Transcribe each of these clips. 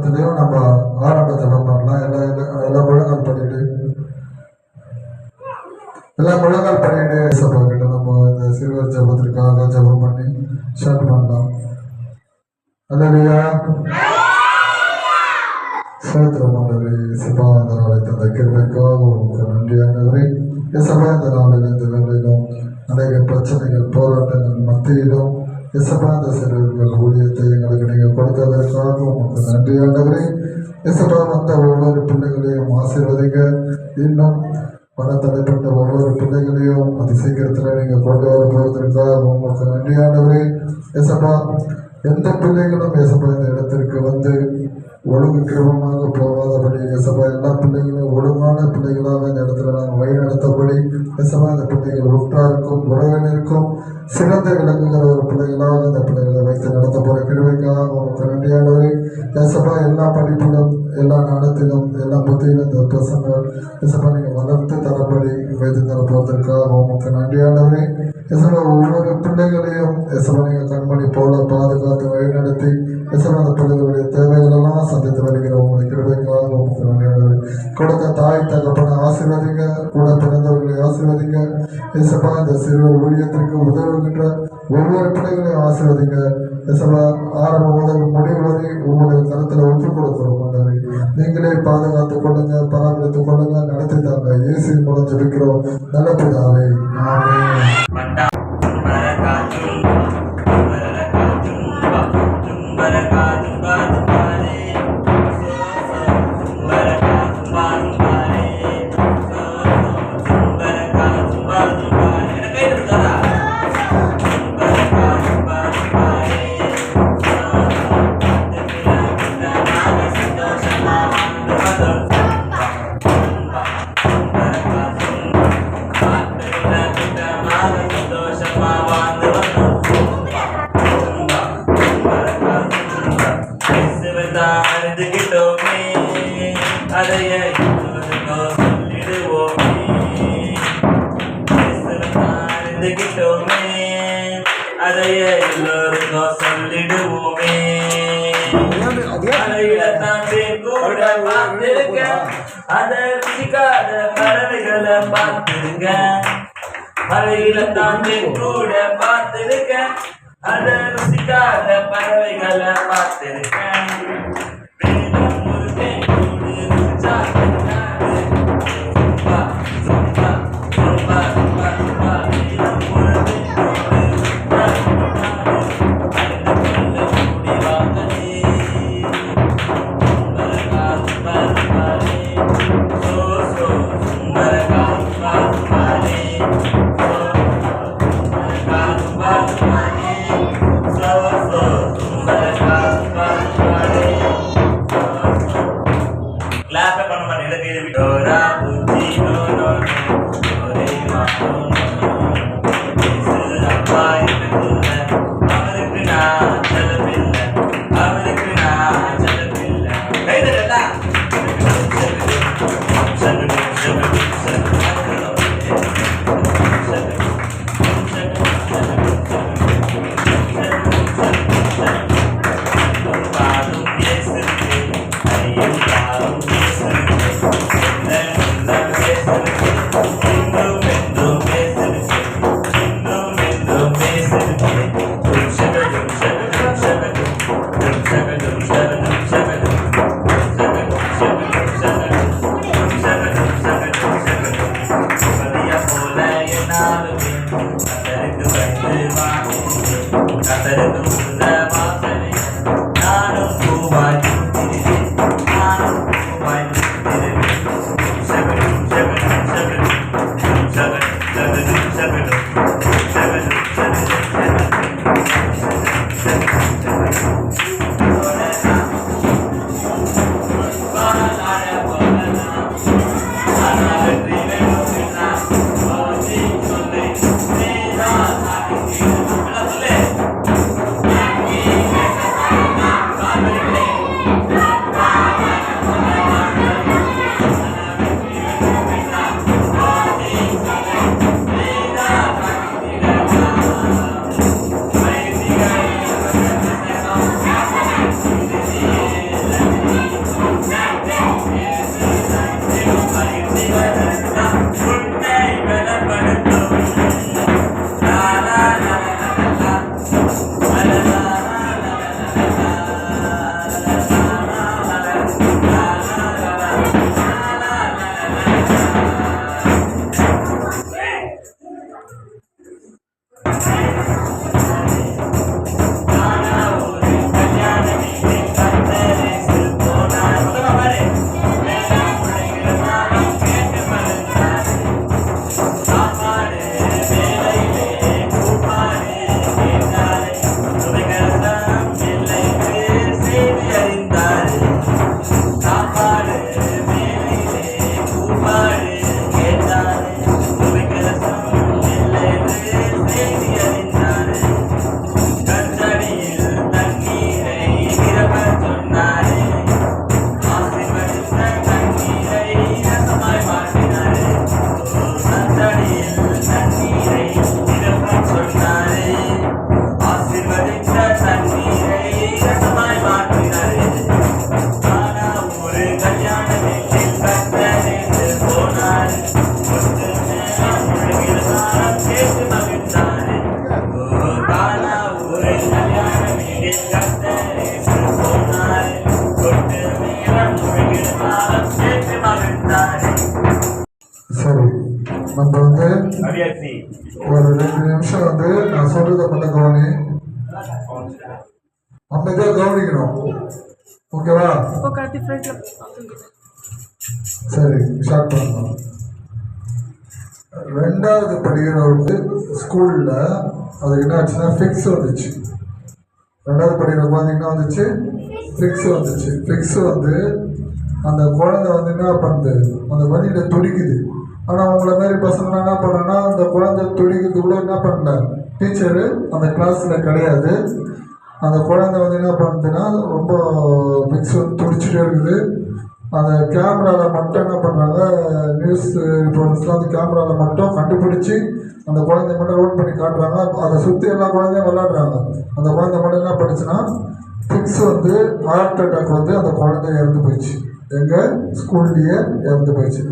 இதுலயும் நம்ம ஆரம்ப பண்ணலாம். எல்லாம் எல்லாம் எல்லாம் முழங்கால் பண்ணிட்டு எல்லாம் முழங்கால் பண்ணிட்டு சபா கிட்ட நம்ம இந்த சிறுவர் ஜபத்திற்காக ஜபம் பண்ணி ஷர்ட் பண்ணலாம். அல்லையா சோத்திரமானவரே சபா நாளை தந்த கிருமைக்காக உங்களுக்கு நன்றியானவரே நாளில் இந்த வேலையிலும் அநேக பிரச்சனைகள் போராட்டங்கள் மத்தியிலும் எசப்பா இந்த சிறுவர்கள் ஊழியத்தை எங்களுக்கு நீங்கள் கொடுத்ததற்காக உங்களுக்கு நன்றியானவரே எசப்பா வந்த ஒவ்வொரு பிள்ளைகளையும் ஆசீர்வதிங்க. இன்னும் பணத்தடைப்பட்ட ஒவ்வொரு பிள்ளைகளையும் அதி சீக்கிரத்தில் நீங்கள் கொண்டு வர போவதற்காக உங்களுக்கு நன்றியானவரே எசப்பா எந்த பிள்ளைகளும் இயேசப்பா இந்த இடத்திற்கு வந்து ஒழுங்கு கிரமமாக போகாதபடி இயேசப்பா எல்லா பிள்ளைகளும் ஒழுங்கான பிள்ளைகளாக இந்த இடத்துல நாங்கள் வழி நடத்தபடி இயேசப்பா இந்த பிள்ளைகள் உற்றாருக்கும் உறவினருக்கும் சிறந்த விளங்குகிற ஒரு பிள்ளைகளாக இந்த பிள்ளைகளை வைத்து நடத்த போகிற கிருமைக்காக உங்களுக்கு நன்றியானவரே இயேசப்பா எல்லா படிப்பிலும் எல்லா நாடத்திலும் எல்லா புத்தியிலும் இந்த பிரசங்கள் இயேசப்பா நீங்கள் வளர்த்து தரப்படி வைத்து தரப்போவதற்காக உங்களுக்கு நன்றியானவரே எசப்பா ஒவ்வொரு பிள்ளைகளையும் எசப்பா நீங்கள் கண்மணி போல பாதுகாத்து வழிநடத்தி எசப்பா பிள்ளைகளுடைய தேவைகள் எல்லாம் சந்தித்து வருகிற உங்களுடைய கிருபைகளாக உங்களுக்கு நன்றியானவரே கொடுத்த தாய் தகப்பனை ஆசீர்வதிங்க. கூட பிறந்தவர்களை ஆசீர்வதிங்க. எசப்பா இந்த சிறு ஊழியத்திற்கு உதவுகின்ற ஒவ்வொரு பிள்ளைகளையும் ஆசீர்வதிங்க. எசப்பா ஆரம்பம் முதல் முடிவு வரை உங்களுடைய கருத்தில் ஒத்து கொடுக்கிறோம் ஆண்டவரே. நீங்களே பாதுகாத்துக் கொள்ளுங்க பராமரித்துக் கொள்ளுங்க நடத்தி தாங்க. இயேசு மூலம் ஜபிக்கிறோம். நல்ல பிதாவே அத ருசிக்காத பறவைகளை பார்த்திருக்கேன். அதுல பண்ண கவனி நம்ம இதை கவனிக்கணும். ஓகேவா? சரி ஸ்டார்ட் பண்ணலாம். ரெண்டாவது படிக்கிறவருக்கு ஸ்கூலில் அது என்ன ஆச்சுன்னா ஃபிக்ஸ் வந்துச்சு. ரெண்டாவது படிக்கிறவங்க பார்த்தீங்கன்னா வந்துச்சு? ஃபிக்ஸ் வந்துச்சு. ஃபிக்ஸ் வந்து அந்த குழந்தை வந்து என்ன பண்ணுது? அந்த வண்டியில் துடிக்குது. ஆனால் அவங்கள மாதிரி பசங்களாம் என்ன பண்ணனா அந்த குழந்தை துடிக்கிறது கூட என்ன பண்ணல. டீச்சரு அந்த கிளாஸில் கிடையாது. அந்த குழந்தை வந்து என்ன பண்ணுதுன்னா ரொம்ப மிக்ஸ் வந்து துடிச்சிட்டே இருக்குது. அந்த கேமராவில் மட்டும் என்ன பண்ணுறாங்க நியூஸ் ரிப்போர்ட்டர்ஸ்லாம் அந்த கேமராவில் மட்டும் கண்டுபிடிச்சி அந்த குழந்தைய மட்டும் ரோட் பண்ணி காட்டுறாங்க. அதை சுற்றி எல்லா குழந்தையும் விளாடுறாங்க அந்த குழந்தை மட்டும் என்ன பண்ணுச்சுன்னா ஃபிக்ஸ் வந்து ஹார்ட் அட்டாக் வந்து அந்த குழந்தை இறந்து போயிடுச்சு. எங்கள் ஸ்கூல்லேயே இறந்து போயிடுச்சு.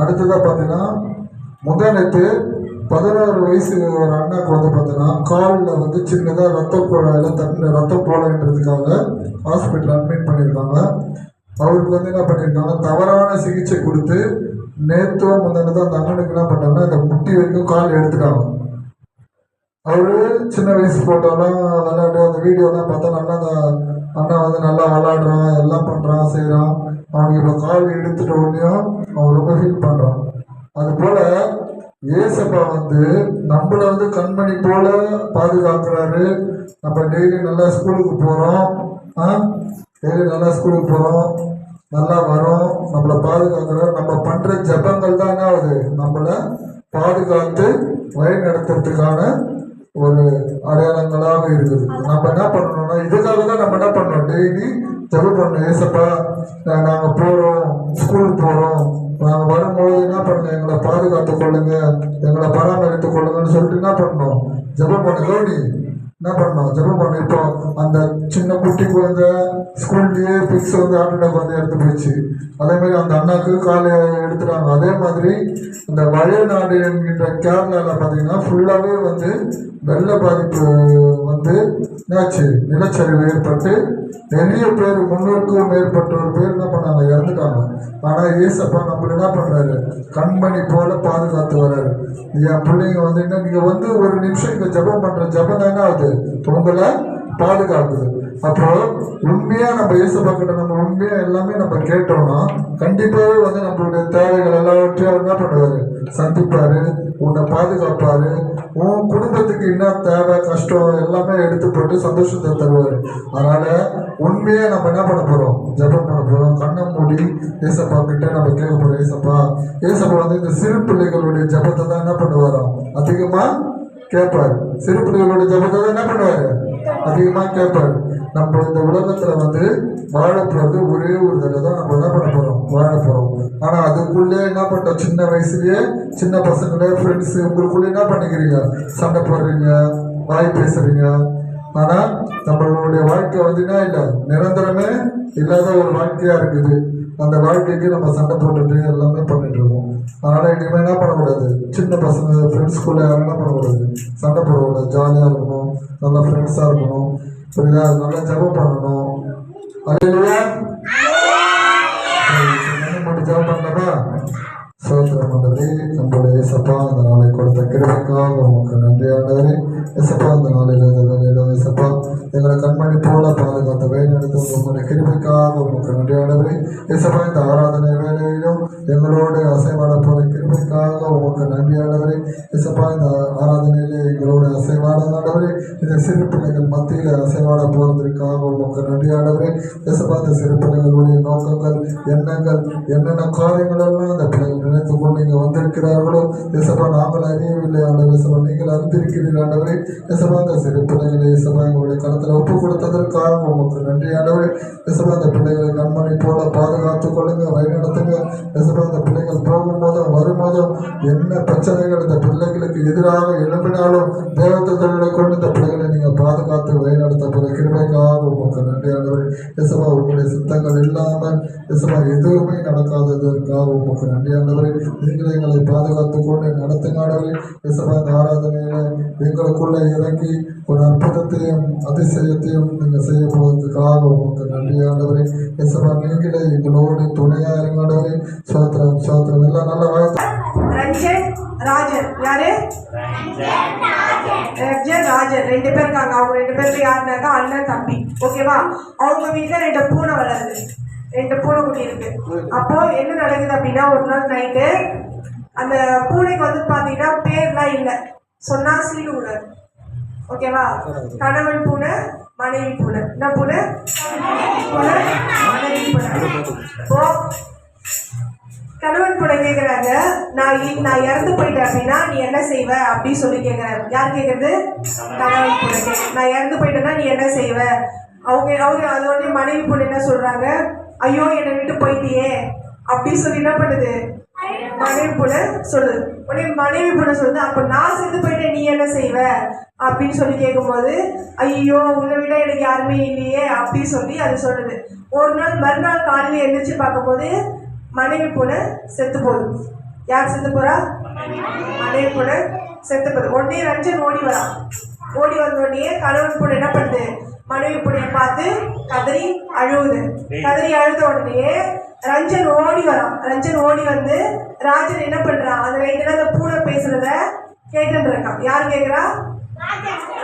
அடுத்ததாக பார்த்தீங்கன்னா முதலத்து பதினாறு வயசு ஒரு அண்ணா வந்து பார்த்தீங்கன்னா காலில் வந்து சின்னதாக ரத்த குழாயில் தண்ணி ரத்த போலன்றதுக்காக ஹாஸ்பிட்டல் அட்மிட் பண்ணியிருக்காங்க. அவருக்கு வந்து என்ன பண்ணியிருக்காங்க தவறான சிகிச்சை கொடுத்து நேத்துவ முந்தினது அந்த அண்ணனுக்கு என்ன பண்ணாங்கன்னா இந்த முட்டி வரைக்கும் கால் எடுத்துட்டாங்க. அவரு சின்ன வயசு ஃபோட்டோலாம் விளையாட்டு அந்த வீடியோலாம் பார்த்தா நல்லா அந்த அண்ணா வந்து நல்லா விளாடுறான் எல்லாம் பண்ணுறான் செய்கிறான் அவனுக்கு இப்போ கால் எடுத்துட்ட உடனேயும் அவன் ரொம்ப ஃபீல் பண்ணுறான் அதுபோல் ஏசப்பா வந்து நம்மளை வந்து கண்மணி போல பாதுகாக்கிறாரு. நம்ம டெய்லி நல்லா ஸ்கூலுக்கு போகிறோம் ஆ? டெய்லி நல்லா ஸ்கூலுக்கு போகிறோம் நல்லா வரோம். நம்மளை பாதுகாக்கிறோம் நம்ம பண்ணுற ஜபங்கள் தான் என்ன ஆகுது நம்மளை பாதுகாத்து வழி நடத்துறதுக்கான ஒரு அடையாளங்களாக இருக்குது. நம்ம என்ன பண்ணணும்னா இதுக்காக தான் நம்ம என்ன பண்ணணும்? டெய்லி ஜெபம் பண்ணோம் ஏசப்பா நாங்கள் போகிறோம் ஸ்கூலுக்கு போகிறோம் நாங்கள் வரும்பொழுது என்ன பண்ணுங்க? எங்களை பாதுகாத்து கொள்ளுங்க. எங்களை பராமரித்து கொள்ளுங்கன்னு சொல்லிட்டு என்ன பண்ணணும்? ஜபம் பண்ண கௌரி என்ன பண்ணோம் ஜெபம் பண்ணோம் இப்போ அந்த சின்ன குட்டி குழந்தை ஸ்கூல்லேயே ஃபிக்ஸ் வந்து ஹார்ட் அட்டாக் வந்து எடுத்து போயிடுச்சு. அதே மாதிரி அந்த அண்ணாக்கு காலை எடுத்துட்டாங்க. அதே மாதிரி இந்த வயநாடு என்கின்ற கேரளாவில் பார்த்தீங்கன்னா ஃபுல்லாகவே வந்து வெள்ள பாதிப்பு வந்து என்னாச்சு? நிலச்சரிவு ஏற்பட்டு நிறைய பேர் முன்னூறுக்கும் மேற்பட்டோர் பேர் என்ன பண்ணாங்க? இறந்துட்டாங்க. ஆனால் ஏசப்பா நம்மள என்ன பண்ணுறாரு கண்மணி போல பாதுகாத்து வர்றாரு. என் பிள்ளைங்க வந்து என்ன நீங்கள் வந்து ஒரு நிமிஷம் இங்கே ஜெபம் பண்ணுற ஜபம் தானே ஆகுது? புலம்பலை பாதுகாக்குது அப்புறம் உண்மையா நம்ம ஏசப்பா நம்ம உண்மையா எல்லாமே நம்ம கேட்டோம்னா கண்டிப்பாவே வந்து நம்மளுடைய தேவைகள் எல்லாவற்றையும் அவர் என்ன பண்ணுவாரு? சந்திப்பாரு உன்னை பாதுகாப்பாரு உன் குடும்பத்துக்கு என்ன தேவை கஷ்டம் எல்லாமே எடுத்து போட்டு சந்தோஷத்தை தருவாரு. அதனால உண்மையா நம்ம என்ன பண்ண போறோம்? ஜெபம் பண்ண போறோம். கண்ணை மூடி ஏசப்பா கிட்ட நம்ம கேட்க போறோம் ஏசப்பா ஏசப்பா வந்து இந்த சிறு பிள்ளைகளுடைய ஜெபத்தை தான் என்ன பண்ணுவாராம்? அதிகமா கேட்பார். சிறு பிள்ளைகளோட ஜெபத்தை என்ன பண்ணுவார்? அதிகமாக கேட்பார். நம்ம இந்த உலகத்தில் வந்து வாழ போறது ஒரே ஒரு தடவை தான் நம்ம என்ன பண்ண போகிறோம் வாழ போகிறோம் ஆனால் அதுக்குள்ளே என்ன பண்ணுறோம் சின்ன வயசுலேயே சின்ன பசங்களே ஃப்ரெண்ட்ஸு உங்களுக்குள்ளே என்ன பண்ணிக்கிறீங்க? சண்டை போடுறீங்க வாய் பேசுறீங்க ஆனால் நம்மளுடைய வாழ்க்கை வந்து இல்லை? நிரந்தரமே இல்லாத ஒரு வாழ்க்கையாக இருக்குது. அந்த வாழ்க்கைக்கு நம்ம சண்டை போட்டுட்டு எல்லாமே பண்ணிட்டு இருக்கோம். அதனால இனிமேல் என்ன பண்ணக்கூடாது? சின்ன பசங்க ஃப்ரெண்ட்ஸ்குள்ளே யாரும் என்ன பண்ணக்கூடாது? சண்டை போடக்கூடாது. ஜாலியாக இருக்கணும். நல்லா ஃப்ரெண்ட்ஸாக இருக்கணும். புரியுதா? நல்லா ஜெபம் பண்ணணும். அல்லையா சோத்திரம் மண்டலி நம்முடைய சப்பா அந்த நாளை கொடுத்த கிருபைக்காக உமக்கு நன்றி ஆண்டவரே. அந்த நாளில் வேலையில எங்களை கண்மணி போல பாதுகாத்த வேலையெடுத்து நடத்த உங்களுடைய கிருபைக்காக உமக்கு நன்றி ஆண்டவரே. இந்த ஆராதனை வேலையிலும் எங்களோடு அசைவாட போற கிருபைக்காக உமக்கு நன்றி ஆண்டவரே. இசப்பா இந்த ஆராதனையிலே எங்களோடு அசைவாட ஆண்டவரே. இந்த சிறு பிள்ளைகள் மத்தியில் அசைவாட போகிறதுக்காக உமக்கு நன்றி ஆண்டவரே. இசப்பா இந்த சிறு பிள்ளைகளுடைய நோக்கங்கள் எண்ணங்கள் என்னென்ன காரியங்கள் எல்லாம் அந்த பிள்ளைகள் நினைத்து கொண்டு இங்கே வந்திருக்கிறார்களோ? எசப்பா நாங்கள் அறியவில்லை ஆண்டவர் இசப்பா நீங்கள் அறிந்திருக்கிறீர்கள் ஆண்டவரே. எசப்பா இந்த சிறு பிள்ளைகளை எசப்பா எங்களுடைய கருத்தில் ஒப்பு கொடுத்ததற்காக உமக்கு நன்றி ஆண்டவரே. எசப்பா இந்த பிள்ளைகளை கண்மணி போல பாதுகாத்துக் கொள்ளுங்க வழிநடத்துங்க. எசப்பா அந்த பிள்ளைகள் போகும்போதும் வரும்போதும் என்ன பிரச்சனைகள் இந்த பிள்ளைகளுக்கு எதிராக எழுப்பினாலும் தேவத்தங்களை கொண்டு இந்த பிள்ளைகளை நீங்கள் பாதுகாத்து வழிநடத்த போகிற கிருமைக்காக உமக்கு நன்றி ஆண்டவரே. எசப்பா உங்களுடைய சித்தங்கள் இல்லாமல் எசப்பா எதுவுமே நடக்காததற்காக உமக்கு நன்றி ஆண்டவரே. நீங்கள் எங்களை பாதுகாத்து கொண்டு நடத்துங்க ஆண்டவரே இயேசுப்பா இந்த ஆராதனையில எங்களுக்குள்ள இறங்கி ஒரு அற்புதத்தையும் அதிசயத்தையும் நீங்கள் செய்ய போவதற்காக உங்களுக்கு நன்றி ஆண்டவரே. இயேசுப்பா நீங்களே எங்களோடு துணையா இருங்க ஆண்டவரே சோத்திரம் சோத்திரம். எல்லாம் நல்ல வாழ்த்து. ராஜன். யாரு? ரஞ்சன் ராஜன். ரெண்டு பேர் இருக்காங்க. அவங்க ரெண்டு பேருக்கு யாருனாக்கா அண்ணன் தம்பி. ஓகேவா? அவங்க வீட்டுல ரெண்டு பூனை வளருது. ரெண்டு பூனை குட்டி இருக்கு. அப்போ என்ன நடக்குது அப்படின்னா ஒரு நாள் நைட்டு அந்த பூனைக்கு வந்து பாத்தீங்கன்னா பேர்லாம் இல்லை. சொன்னா சீடு கூடாது ஓகேவா கணவன் பூனை மனைவி பூனை. என்ன பூனை? பூனை மனைவி பூனை. இப்போ கணவன் கூட கேக்குறாங்க நான் நான் இறந்து போயிட்டேன் அப்படின்னா நீ என்ன செய்வ? அப்படின்னு சொல்லி கேக்குறாரு. யார் கேக்குறது? கணவன் கூட நான் இறந்து போயிட்டேன்னா நீ என்ன செய்வ? அவங்க அவங்க அது உடனே மனைவி பொண்ணு என்ன சொல்றாங்க? ஐயோ என்னை விட்டு போயிட்டியே. அப்படின்னு சொல்லி என்ன பண்ணுது? மனைவி போல சொல்லுது. உடனே மனைவி போல சொல்லுது. அப்ப நான் செத்து போயிட்டேன் நீ என்ன செய்வ? அப்படின்னு சொல்லி கேட்கும்போது ஐயோ உன்னை விட எனக்கு யாருமே இல்லையே அப்படின்னு சொல்லி அது சொல்லுது. ஒரு நாள் மறுநாள் காலையில் எழுந்திரிச்சு பார்க்கும்போது மனைவி போல செத்து போகுது. யார் செத்து போறா? மனைவி போல செத்து போகுது. உடனே ரஞ்சன் ஓடி வரான் ஓடி வந்த உடனே கணவன் பொண்ணு என்ன பண்ணுது? மனைவி பொண்ணைய பார்த்து கதறி அழுவுது. கதறி அழுத உடனே ரஞ்சன் ஓடி வரான். ரஞ்சன் ஓடி வந்து ராஜன் என்ன பண்றான் அந்த நைட்டுல அந்த பூனை பேசுறத கேட்டுட்டு இருக்கான் யார் கேக்குறா?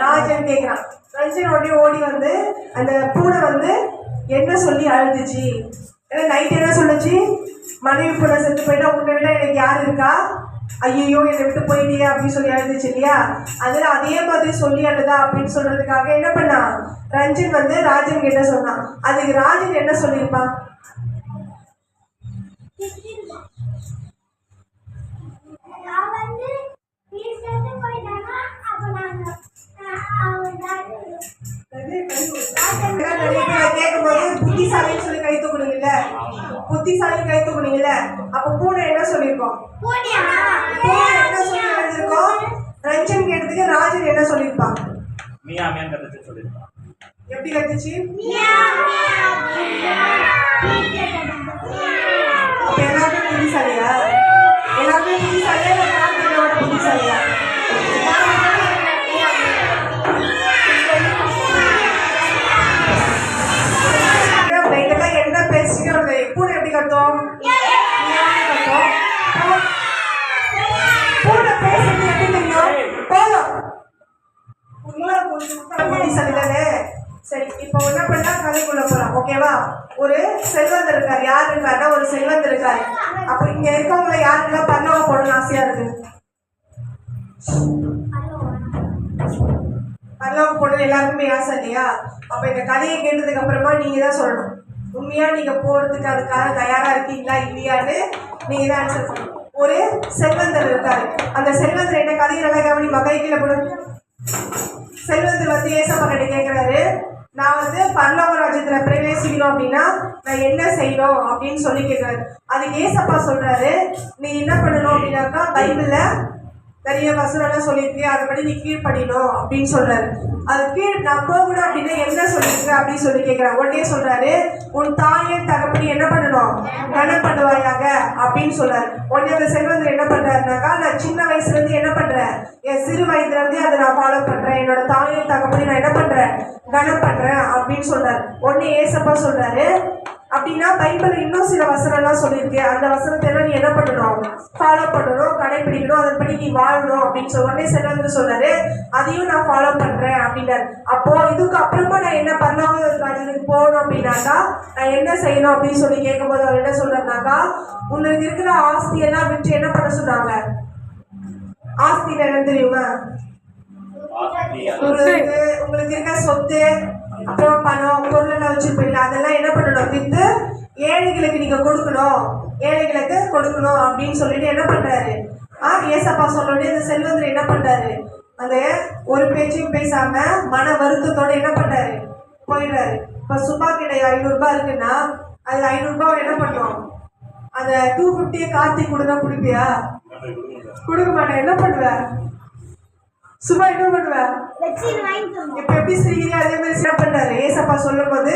ராஜன் கேக்குறான் ரஞ்சன் உடனே ஓடி வந்து அந்த பூனை வந்து என்ன சொல்லி அழுதுச்சு? ஏன்னா நைட் என்ன சொல்லுச்சு? மனைவி பூனை செத்து போயிட்டா உன்னை விட எனக்கு யார் இருக்கா? ஐயோ என்னை விட்டு போயிட்டியா அப்படின்னு சொல்லி அழுதுச்சு இல்லையா? அதுல அதே மாதிரி சொல்லி அழுதா அப்படின்னு சொல்றதுக்காக என்ன பண்ணா? ரஞ்சன் வந்து ராஜன் கிட்ட சொன்னான். அதுக்கு ராஜன் என்ன சொல்லியிருப்பான்? சொல்லியிருக்கான் எப்படி கத்துச்சு? எல்லாருமே புத்திசாலியா? எல்லாருமே புத்திசாலியா புத்திசாலியா? என்ன எப்படி கத்தோம்? உங்களால கொஞ்சம் சரி இப்போ என்ன பண்ணா கதைக்குள்ள போலாம். ஓகேவா ஒரு செல்வந்த இருக்கார். யார் இருக்காருன்னா ஒரு செல்வந்த இருக்காரு. அப்ப இங்க இருக்கவங்கள யாருக்கெல்லாம் பரலோகம் போடணும்னு ஆசையா இருக்கு? பரலோகம் போடணும் எல்லாருக்குமே ஆசை இல்லையா? அப்ப இந்த கதையை கேட்டதுக்கு அப்புறமா நீங்க தான் சொல்லணும். உண்மையா நீங்க போறதுக்கு அதுக்காக தயாரா இருக்கீங்களா இல்லையான்னு நீங்க தான் ஆன்சர் சொல்லணும் ஒரு செல்வந்தர் இருக்காரு. அந்த செல்வந்தர் என்ன கதையை நல்லா கவனி மகை கீழே போடு. செல்வத்தை வந்து ஏசப்பா கிட்ட கேட்குறாரு நான் வந்து பரலோக ராஜ்யத்துல பிரவேசிக்கணும் அப்படின்னா நான் என்ன செய்யணும் அப்படின்னு சொல்லி கேட்குறாரு அதுக்கு ஏசப்பா சொல்றாரு நீ என்ன பண்ணணும் அப்படின்னாக்கா பைபிள்ல நிறைய வசனம்லாம் சொல்லியிருக்கு அதுபடி நீ கீழ்ப்படியணும் அப்படின்னு சொல்றாரு. அது கீழ் நான் போகணும் அப்படின்னா என்ன சொல்லியிருக்கு அப்படின்னு சொல்லி கேட்கிறேன் உடனே சொல்றாரு உன் தாயே தகப்படி என்ன பண்ணணும்? கனம் பண்ணுவாயாக? அப்படின்னு சொல்றாரு. உடனே அந்த செல்வந்தர் என்ன பண்றாருனாக்கா நான் சின்ன வயசுல இருந்து என்ன பண்றேன்? என் சிறு வயதுல இருந்து அதை நான் ஃபாலோ பண்றேன். என்னோட தாயை தகப்படி நான் என்ன பண்றேன்? கனம் பண்றேன் அப்படின்னு சொல்றாரு. உடனே ஏசப்பா சொல்றாரு அப்படின்னா பைபிள் இன்னும் சில வசனம்லாம் சொல்லியிருக்கு. அந்த வசனத்தை எல்லாம் நீ என்ன பண்ணணும்? ஃபாலோ பண்ணணும் கடைபிடிக்கணும் அதன்படி நீ வாழணும் அப்படின்னு சொல்ல உடனே செல்வந்தர் சொல்றாரு அதையும் நான் ஃபாலோ பண்றேன் அப்படின்னாரு. அப்போ இதுக்கு அப்புறமா நான் என்ன பரலோக ராஜனுக்கு போகணும் அப்படின்னாக்கா நான் என்ன செய்யணும் அப்படின்னு சொல்லி கேட்கும்போது அவர் என்ன சொல்றாருனாக்கா உங்களுக்கு இருக்கிற ஆஸ்தி எல்லாம் விட்டு என்ன பண்ண சொன்னாங்க? ஆஸ்தி என்ன தெரியுமா? உங்களுக்கு உங்களுக்கு இருக்க சொத்து பணம் பொருள் எல்லாம் அதெல்லாம் என்ன பண்ணணும்? விற்று ஏழைகளுக்கு நீங்கள் கொடுக்கணும். ஏழைகளுக்கு கொடுக்கணும். அப்படின்னு சொல்லிட்டு என்ன பண்ணுறாரு ஆ ஏசப்பா சொன்னோடனே அந்த செல்வந்தர் என்ன பண்ணுறாரு அந்த ஒரு பேச்சையும் பேசாமல் மன வருத்தத்தோட என்ன பண்ணுறாரு போயிடுறாரு. இப்போ சுபா கிட்ட ஐநூறுரூபா இருக்குன்னா அது ஐநூறுரூபா என்ன பண்ணுறோம் அந்த டூ ஃபிஃப்டியை கார்த்திக் கொடுத்தா பிடிப்பியா கொடுக்க மாட்டேன் என்ன பண்ணுவேன் சும்மா என்ன பண்ணுவ இப்ப எப்படி சிரிக்கிறீங்க அதே மாதிரி என்ன பண்றாரு. ஏசப்பா சொல்லும் போது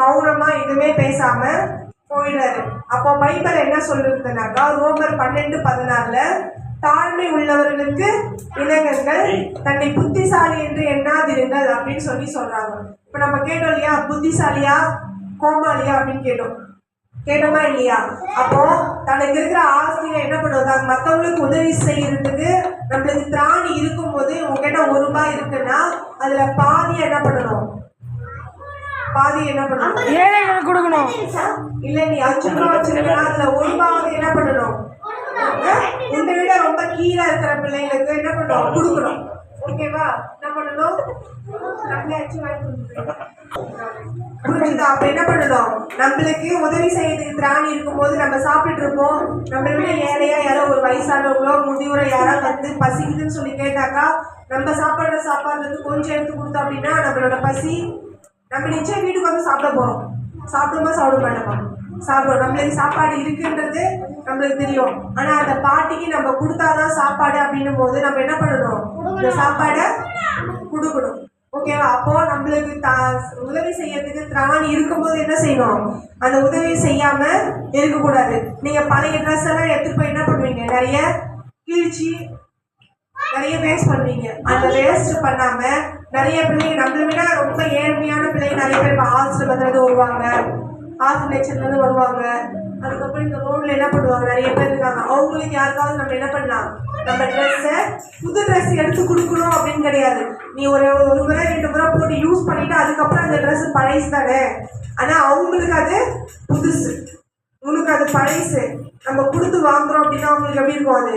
மௌனமா எதுவுமே பேசாம போயிடுறாரு. அப்போ பைபிள் என்ன சொல்லுதுனாக்கா ரோமர் பன்னெண்டு பதினாறுல தாழ்மை உள்ளவர்களுக்கு இணங்குங்கள் தன்னை புத்திசாலி என்று எண்ணாதிருங்கள் அப்படின்னு சொல்லி சொல்றாங்க. இப்ப நம்ம கேட்டோம் இல்லையா? புத்திசாலியா கோமாளியா அப்படின்னு கேட்டோம். கேட்டோமா இல்லையா? அப்போ தனக்கு இருக்கிற ஆசையை என்ன பண்ணுவாங்க? மற்றவங்களுக்கு உதவி செய்யறதுக்கு நம்மளுக்கு திராணி இருக்கும்போது உங்ககிட்ட ஒரு ரூபாய் இருக்குன்னா அதுல பாதி என்ன பண்ணணும்? பாதி என்ன பண்ணணும்? ஏழைகளுக்கு கொடுக்கணும். இல்ல நீ அஞ்சு ரூபாய் வச்சிருக்கா அதுல ஒரு ரூபாவது என்ன பண்ணணும்? உன்னை விட ரொம்ப கீழே இருக்கிற பிள்ளைங்களுக்கு என்ன பண்ணணும்? கொடுக்கணும். ஓகேவா நம்மளோ பண்ணணும் வாங்கி புரிஞ்சுதா? அப்ப என்ன பண்ணணும்? நம்மளுக்கு உதவி செய்யறதுக்கு திராணி இருக்கும்போது நம்ம சாப்பிட்டு இருப்போம். நம்மளை விட ஏழையா யாரோ ஒரு வயசானவங்களோ முதியோரை யாரோ வந்து பசிக்குதுன்னு சொல்லி கேட்டாக்கா நம்ம சாப்பிடுற சாப்பாடுல வந்து கொஞ்சம் எடுத்து கொடுத்தோம் அப்படின்னா நம்மளோட பசி நம்ம நிச்சயம் வீட்டுக்கு வந்து சாப்பிட போறோம். சாப்பிடுமா சாப்பிட மாட்டோமா? சாப்பிடுவோம். நம்மளுக்கு சாப்பாடு இருக்குன்றது நம்மளுக்கு தெரியும். ஆனா அந்த பாட்டிக்கு நம்ம கொடுத்தாதான் சாப்பாடு அப்படின்னும் போது நம்ம என்ன பண்ணணும்? இந்த சாப்பாடை கொடுக்கணும். ஓகேவா அப்போ நம்மளுக்கு தா உதவி செய்யறதுக்கு திராணி இருக்கும்போது என்ன செய்யணும்? அந்த உதவி செய்யாம இருக்கக்கூடாது. நீங்க பழைய ட்ரெஸ் எல்லாம் எடுத்துட்டு போய் என்ன பண்ணுவீங்க? நிறைய கிழிச்சு நிறைய வேஸ்ட் பண்ணுவீங்க. அந்த வேஸ்ட் பண்ணாம நிறைய பிள்ளைங்க நம்மளை விட ரொம்ப ஏழ்மையான பிள்ளைங்க நிறைய பேர் ஆசிரமத்துல இருந்து வருவாங்க. ஆசிரியர்ல இருந்து வருவாங்க. அதுக்கப்புறம் இந்த ரோட்ல என்ன பண்ணுவாங்க? நிறைய பேர் இருக்காங்க. அவங்களுக்கு யாருக்காவது நம்ம என்ன பண்ணலாம்? நம்ம ட்ரெஸ்ஸை புது ட்ரெஸ் எடுத்து கொடுக்கணும் அப்படின்னு கிடையாது. நீ ஒரு ஒரு முறை ரெண்டு முறை போட்டு யூஸ் பண்ணிட்டு அதுக்கப்புறம் அந்த ட்ரெஸ் பழைசு தானே? ஆனால் அவங்களுக்கு அது புதுசு. உனக்கு அது பழைசு. நம்ம கொடுத்து வாங்குறோம் அப்படின்னா அவங்களுக்கு எப்படி இருக்கும் அது?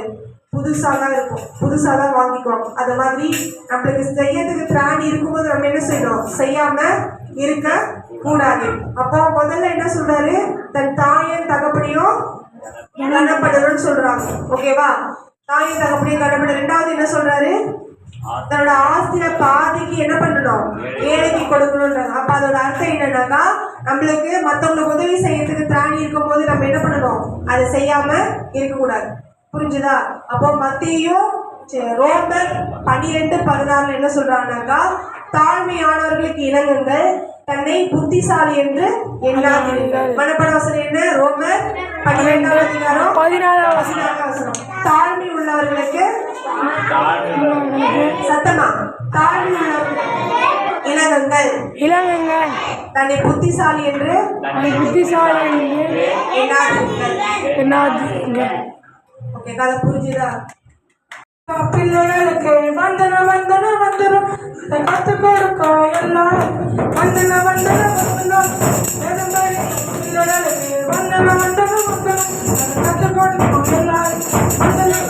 புதுசாக தான் இருக்கும். புதுசாக தான் வாங்கிக்குவோம். அது மாதிரி நம்மளுக்கு செய்யறதுக்கு திராணி இருக்கும்போது நம்ம என்ன செய்யணும்? செய்யாமல் இருக்க கூடாது. அப்போ முதல்ல என்ன சொல்றாரு? தன் தாயன் தகப்பனையும் கனப்படணும்னு சொல்றாங்க. ஓகேவா தாயின் தகப்பனையும் கனப்பட ரெண்டாவது என்ன சொல்றாரு? தன்னோட ஆஸ்தியில பாதிக்கு என்ன பண்ணணும்? ஏழைக்கு கொடுக்கணுன்றாங்க அப்ப அதோட அர்த்தம் என்னன்னாக்கா நம்மளுக்கு மத்தவங்களுக்கு உதவி செய்யறதுக்கு திராணி இருக்கும்போது நம்ம என்ன பண்ணணும்? அதை செய்யாம இருக்கக்கூடாது. புரிஞ்சுதா? அப்போ மத்தியும் சே- ரோமர் பன்னிரெண்டு பதினாறுல என்ன சொல்றாங்கன்னாக்கா தாழ்மையானவர்களுக்கு இணங்குங்கள். தன்னை புத்திசாலி என்று எண்ணாதீர்கள். மனப்பட வசனம் என்ன? ரோமர் பன்னிரெண்டாவது அதிகாரம் பதினாறாம் வசனம். தாழ்மை உள்ளவர்களுக்கு சத்தமா? தாழ்மை உள்ளவர்களுக்கு இணங்குங்கள். இளங்குங்கள் தன்னை புத்திசாலி என்று அதை புத்திசாலி என்று எண்ணாதீர்கள். எண்ணாதீங்க ஓகே கதை புரிஞ்சுதா? பிள்ளைகளுக்கு வந்தன வந்தன வந்தன. அதை கற்றுக் கொடுக்கும் எல்லாம் வந்தன வந்தன. வந்துடும் நெடும்படி பிள்ளைகளுக்கு வந்தன வந்தன வந்துடும் அதை கற்றுக் கொடுக்கும் எல்லாம் வந்தன.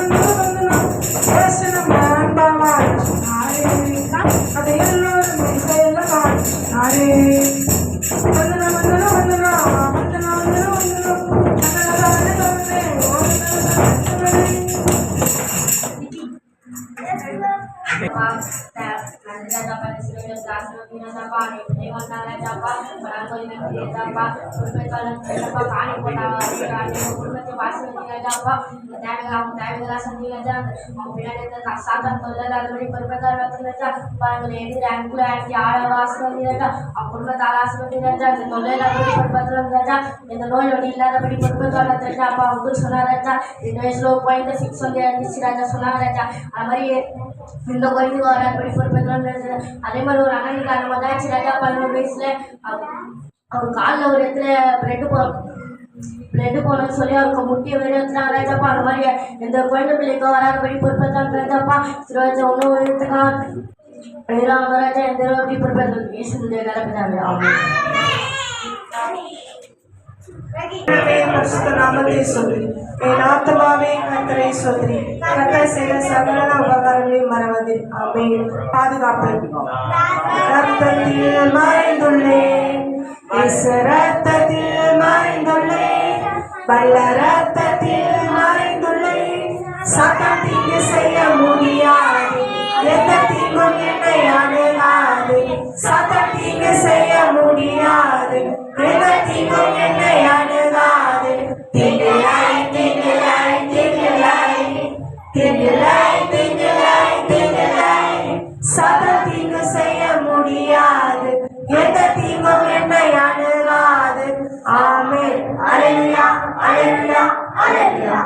அது மாதிரி இந்த கோயிலுக்கு வராதபடி பொறுப்பேற்கலாம் அதே மாதிரி ஒரு அண்ணனுக்கு அந்த மாதிரி ஆச்சு ராஜா பதினோரு வயசுல அவ- அவர் காலில் ஒரு இடத்துல பிரெட்டு போ பிளட்டு போகணும்னு சொல்லி அவருக்கு முட்டிய வேறு வச்சுனாங்க ராஜாப்பா அந்த மாதிரி எந்த குழந்தை பிள்ளைக்கோ வராதபடி பொறுப்பத்தான் ராஜாப்பா சிறுவாஜா ஒன்றும் எடுத்துக்கலாம் இதெல்லாம் ராஜா எந்த எப்படி பொறுப்பேற்கலாம் இயேசு கலப்பிட்டாங்க ஆமாம் கர்த்தரே, பரிசுத்த நாமத்தை சொல்லி என் ஆத்மாவே கர்த்தரை சொல்லி கர்த்தர் செய்த சகல உபகாரங்களையும் மறவது ஆமென் பாதுகாப்பு ரத்தத்தில் மறைந்துள்ளேன் ரத்தத்தில் மறைந்துள்ளேன் வல்ல ரத்தத்தில் மறைந்துள்ளேன் தீங்கு செய்ய முடியாது எந்த தீங்கும் என்னை அணுகாது தீங்கு செய்ய முடியாது எந்த தீங்கும் என்னை தீங்கிலை தீங்கு செய்ய முடியாது எந்த தீங்கும் என்னை அணுகாது. ஆமே அழகியா அழகியா அழகியா